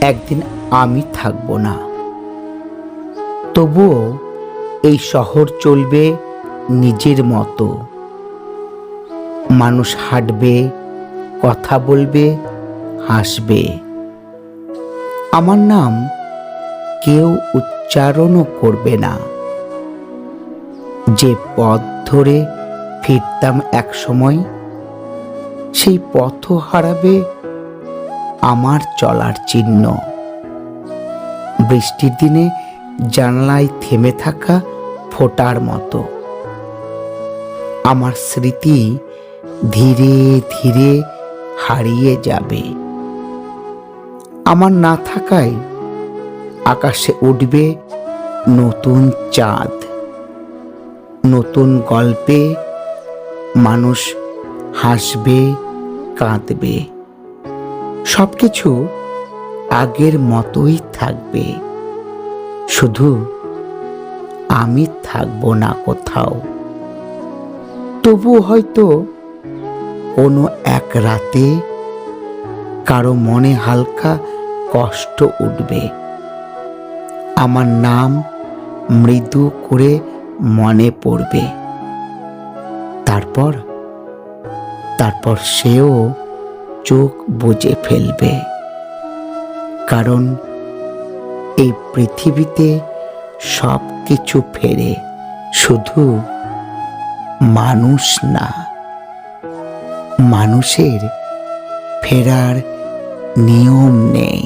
একদিন আমি থাকব না। তবুও এই শহর চলবে নিজের মতো। মানুষ হাঁটবে, কথা বলবে, হাসবে। আমার নাম কেউ উচ্চারণও করবে না। যে পথ ধরে ফিরতাম এক সময় সেই পথও হারাবে আমার চলার চিহ্ন। বৃষ্টির দিনে জানলায় থেমে থাকা ফোটার মতো। আমার স্মৃতি ধীরে ধীরে হারিয়ে যাবে। আমার না থাকায় আকাশে উঠবে নতুন চাঁদ। নতুন গল্পে মানুষ হাসবে, কাঁদবে। সব কিছু আগের মতোই থাকবে। শুধু আমি থাকব না কোথাও। তবু হয়তো কোনো এক রাতে কারও মনে হালকা কষ্ট উঠবে। আমার নাম মৃদু করে মনে পড়বে। তারপর তারপর সেও চোখ বুজে ফেলবে। কারণ এই পৃথিবীতে সব কিছু ফেরে শুধু মানুষ না, মানুষের ফেরার নিয়ম নেই।